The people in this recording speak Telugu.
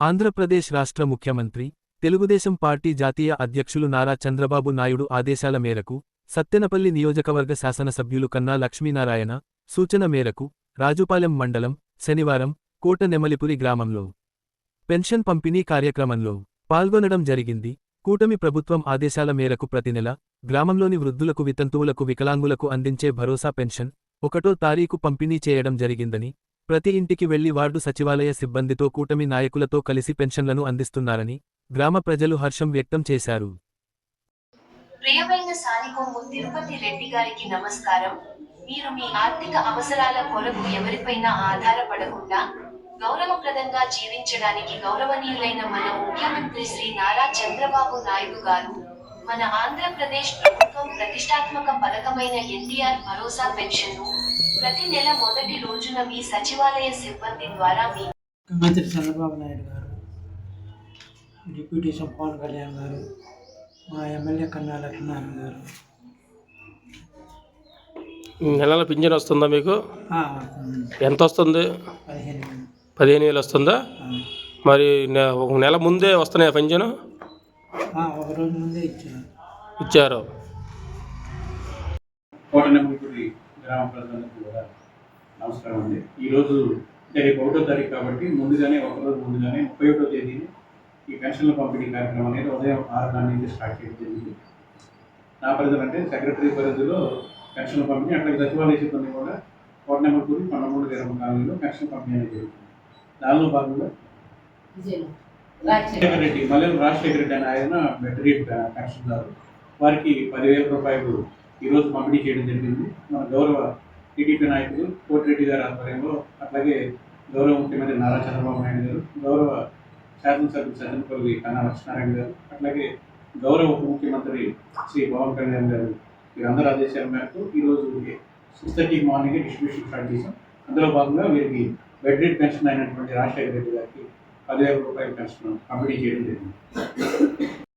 ఆంధ్రప్రదేశ్ రాష్ట్ర ముఖ్యమంత్రి తెలుగుదేశం పార్టీ జాతీయ అధ్యక్షులు నారా చంద్రబాబు నాయుడు ఆదేశాల మేరకు సత్తెనపల్లి నియోజకవర్గ శాసనసభ్యులు కన్నా లక్ష్మీనారాయణ సూచన మేరకు రాజుపాలెం మండలం శనివారం కోట నెమలిపురి గ్రామంలో పెన్షన్ పంపిణీ కార్యక్రమంలో పాల్గొనడం జరిగింది. కూటమి ప్రభుత్వం ఆదేశాల మేరకు ప్రతి నెల గ్రామంలోని వృద్ధులకు వితంతువులకు వికలాంగులకు అందించే భరోసా పెన్షన్ ఒకటో తారీఖు పంపిణీ చేయడం జరిగిందని ప్రతి ఇంటికి వెళ్ళి వార్డు సచివాలయ సిబ్బందితో కూటమి నాయకులతో కలిసి పెన్షన్లను అందిస్తున్నారని గ్రామ ప్రజలు హర్షం వ్యక్తం చేశారు. ప్రియమైన సానికొమ్ము తిరుపతి రెడ్డి గారికి నమస్కారం. మీరు మీ ఆర్థిక అవసరాల కొరకు ఎవరిపైనా ఆధారపడకుండా గౌరవప్రదంగా జీవించడానికి గౌరవనీయులైన మన ముఖ్యమంత్రి శ్రీ నారా చంద్రబాబు నాయుడు గారు మన ఆంధ్రప్రదేశ్ ప్రభుత్వం ప్రతిష్టాత్మక పథకమైన ఎన్టీఆర్ భరోసా పెన్షన్ను ప్రతి నెల మొదటి రోజున మీ సచివాలయ సిబ్బంది ద్వారా మీ ముఖ్యమంత్రి చంద్రబాబు నాయుడు గారు డిప్యూటీ పవన్ కళ్యాణ్ గారు మా ఎమ్మెల్యే కన్నా లక్ష్మీనారాయణ గారు. నెలల పింఛన్ వస్తుందా మీకు. ఎంత వస్తుంది? పదిహేను వేలు. వస్తుందా? మరి ఒక నెల ముందే వస్తున్నాయా పింఛను? ఒక రోజు ముందే ఇచ్చారు. ఇచ్చారు. కోటనమ్మగుడి గ్రామ ప్రజలకు కూడా నమస్కారం అండి. ఈరోజు అంటే రేపు ఒకటో తారీఖు కాబట్టి ముందుగానే ఒక రోజు ముందుగానే ముప్పై ఒకటో తేదీని ఈ పెన్షన్ల పంపిణీ కార్యక్రమం అనేది ఉదయం ఆరు గంటల నుంచి స్టార్ట్ చేయడం జరిగింది. నా పరిధిలో అంటే సెక్రటరీ పరిధిలో పెన్షన్ల పంపిణీ అట్లాగే సచివాలయ సిబ్బంది కూడా కోటనమ్మగుడి పన్నెండు గ్రామ కాలనీలో పెన్షన్ పంపిణీ అనేది జరుగుతుంది. దానిలో భాగంగా రాజశేఖర రెడ్డి మళ్ళీ రాజశేఖర రెడ్డి అని ఆయన వెటరీ పెన్షన్దారు వారికి పదివేల రూపాయలు ఈరోజు పంపిణీ చేయడం జరిగింది. మన గౌరవ టీడీపీ నాయకులు కోటిరెడ్డి గారి ఆధ్వర్యంలో అట్లాగే గౌరవ ముఖ్యమంత్రి నారా చంద్రబాబు నాయుడు గారు గౌరవ శాసనసభ్యులు సజ్జనపల్లి కన్నా లక్ష్మీనారాయణ గారు అట్లాగే గౌరవ ఉప ముఖ్యమంత్రి శ్రీ పవన్ కళ్యాణ్ గారు వీరందరూ ఆదేశాల మేరకు ఈరోజు six thirty morning distribution start చేశాం. అందులో భాగంగా వీరికి బెడ్ పెన్షన్ అయినటువంటి రాజశేఖర రెడ్డి గారికి పదివేల రూపాయలు పెన్షన్ పంపిణీ చేయడం జరిగింది.